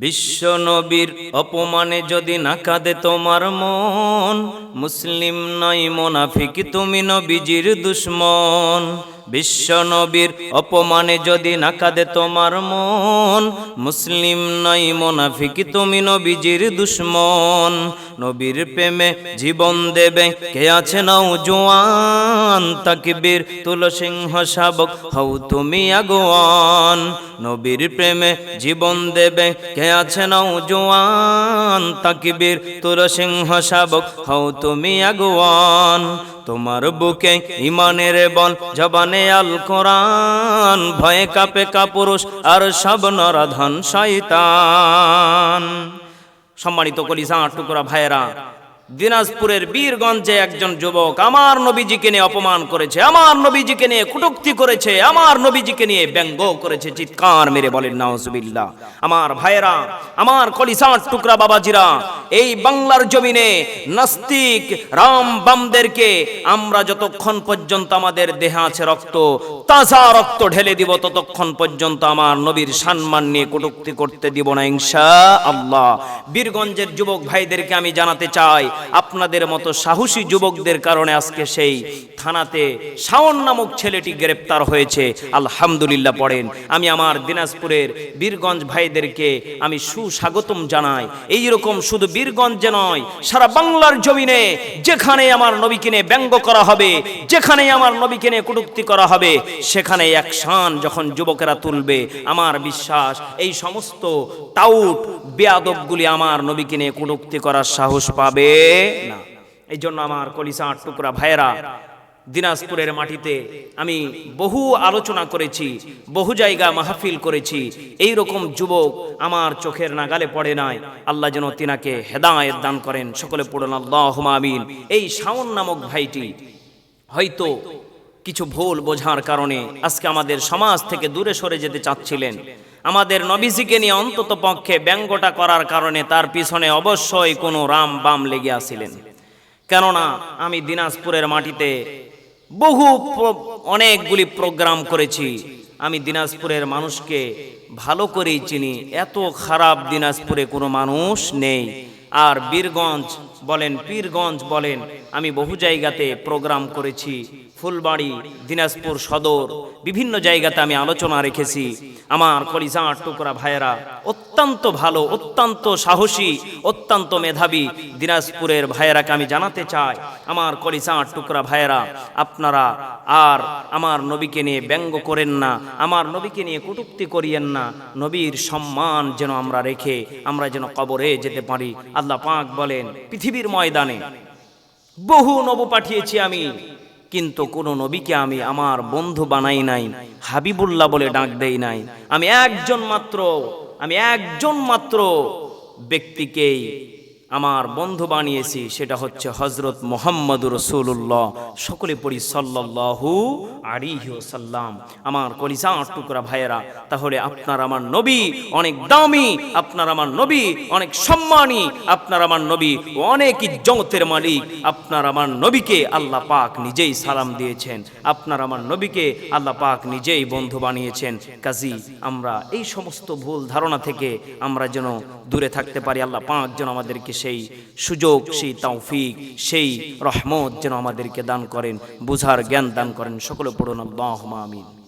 বিশ্ব নবীর অপমানে যদি না কাঁদে তোমার মন মুসলিম নয় মোনাফিক তুমি নবীজির দুশ্মন। বিশ্ব নবীর অপমানে যদি না কাঁদে তোমার মন, মুসলিম নয় মোনাফিক, তুমি নবীজির দুশ্মন। নবীর প্রেমে জীবন দেবে, কে আছে নাও জোয়ান? তাকবীর তুল সিংহ শাবক হও তুমি আগোয়ান। নবীর প্রেমে জীবন দেবে, কে আছে নাও জোয়ান? তাকবীর তুল সিংহ শাবক হও তুমি আগোয়ান। তোমার বুকে ইমানের বল জবানে আল কোরআন, ভয়ে কাপে কাপুরুষ, আর সব নরাধন শয়তান। সম্মানিত কলিসা টুকরা ভাইয়েরা দিনাজপুরের বীরগঞ্জে একজন যুবক আমার নবীজিকে নিয়ে অপমান করেছে, আমার নবীজিকে নিয়ে কুটুক্তি করেছে, আমার নবীজিকে নিয়ে ব্যঙ্গ করেছে, চিৎকার মেরে বলেন, নাউজুবিল্লাহ। আমার ভাইয়েরা, আমার কলিসার টুকরা বাবাজিরা, এই বাংলার জমিনে নাস্তিক রাম বামদেরকে আমরা যতক্ষণ পর্যন্ত আমাদের দেহে আছে রক্ত, তাজা রক্ত ঢেলে দিব, ততক্ষণ পর্যন্ত আমার নবীর সম্মান নিয়ে কটুক্তি করতে দিব না ইনশা আল্লাহ বীরগঞ্জের যুবক ভাইদেরকে আমি জানাতে চাই আপনাদের মতো সাহসী যুবকদের কারণে আজকে সেই থানাতে শাওন নামক ছেলেটি গ্রেপ্তার হয়েছে। আলহামদুলিল্লাহ পড়েন। আমি আমার দিনাজপুরের বীরগঞ্জ ভাইদেরকে আমি সুস্বাগতম জানাই। এই রকম শুধু বীরগঞ্জে নয়, সারা বাংলার জমিনে যেখানে আমার নবীকে নিয়ে ব্যঙ্গ করা হবে, যেখানে আমার নবীকে নিয়ে কটুক্তি করা হবে, সেখানে এক শান যখন যুবকেরা তুলবে, আমার বিশ্বাস এই সমস্ত টাউট, বেয়াদবগুলি আমার নবীকে নিয়ে কটুক্তি করার সাহস পাবে। না। এই জন্য আমার কলিসা টুকরা ভাইয়েরা, দিনাজপুরের মাটিতে আমি বহু আলোচনা করেছি, বহু জায়গা মাহফিল করেছি। এই রকম যুবক আমার চোখের নাগালে পড়ে নাই। আল্লাহ যেন তিনাকে হেদায়েত দান করেন। সকলে পড়ুন আল্লাহ আমিন। এই শাওন নামক ভাইটি হয়তো কিছু ভুল বোঝার কারণে আজকে আমাদের সমাজ থেকে দূরে সরে যেতে চাচ্ছিলেন। আমাদের নবীজিকে নিয়ে অন্তত পক্ষে ব্যঙ্গটা করার কারণে তার পিছনে অবশ্যই কোনো রাম বাম লেগে আসিলেন কেননা আমি দিনাজপুরের মাটিতে বহু অনেকগুলি প্রোগ্রাম করেছি। আমি দিনাজপুরের মানুষকে ভালো করেই চিনি। এত খারাপ দিনাজপুরে কোনো মানুষ নেই। আর বীরগঞ্জ বলেন, পীরগঞ্জ বলেন, আমি বহু জায়গাতে প্রোগ্রাম করেছি। ফুলবাড়ি, দিনাজপুর সদর, বিভিন্ন জায়গাতে আমি আলোচনা রেখেছি। আমার কলিজা টুকরা ভাইয়েরা, অত্যন্ত ভালো, অত্যন্ত সাহসী, অত্যন্ত মেধাবী দিনাজপুরের ভাইয়েরাকে আমি জানাতে চাই। আমার কলিজা টুকরা ভাইয়েরা, আপনারা আর আমার নবীকে নিয়ে ব্যঙ্গ করেন না, আমার নবীকে নিয়ে কটুক্তি করিয়েন না। নবীর সম্মান যেন আমরা রেখে, আমরা যেন কবরে যেতে পারি। আল্লাহ পাক বলেন পৃথিবীর ময়দানে। বহু নব পাঠিয়েছি আমি, কিন্তু কোন নবীকে আমি আমার বন্ধু বানাই নাই, হাবিবুল্লাহ বলে ডাক দেই নাই। আমি একজন মাত্র, আমি একজন মাত্র ব্যক্তিকেই আমার বন্ধু বানিয়েছি, সেটা হচ্ছে হজরত মোহাম্মদ রসুল্লাহ সকলে পড়ি সাল্লাহু আলিহি সাল্লাম আমার কলিজা টুকরা ভাইয়েরা, তাহলে আপনার আমার নবী অনেক দামি, আপনার আমার নবী অনেক সম্মানী, আপনার আমার নবী অনেক ইজ্জতের মালিক, আপনার আমার নবীকে আল্লাহ পাক নিজেই সালাম দিয়েছেন, আপনার আমার নবীকে আল্লাহ পাক নিজেই বন্ধু বানিয়েছেন। কাজী, আমরা এই সমস্ত ভুল ধারণা থেকে আমরা যেন দূরে থাকতে পারি, আল্লাহ পাক যেন আমাদেরকে সেই সুযোগ, সেই তৌফিক, সেই রহমত যেন আমাদেরকে দান করেন, বুঝার জ্ঞান দান করেন। সকলে পড়ুন আল্লাহ আমিন।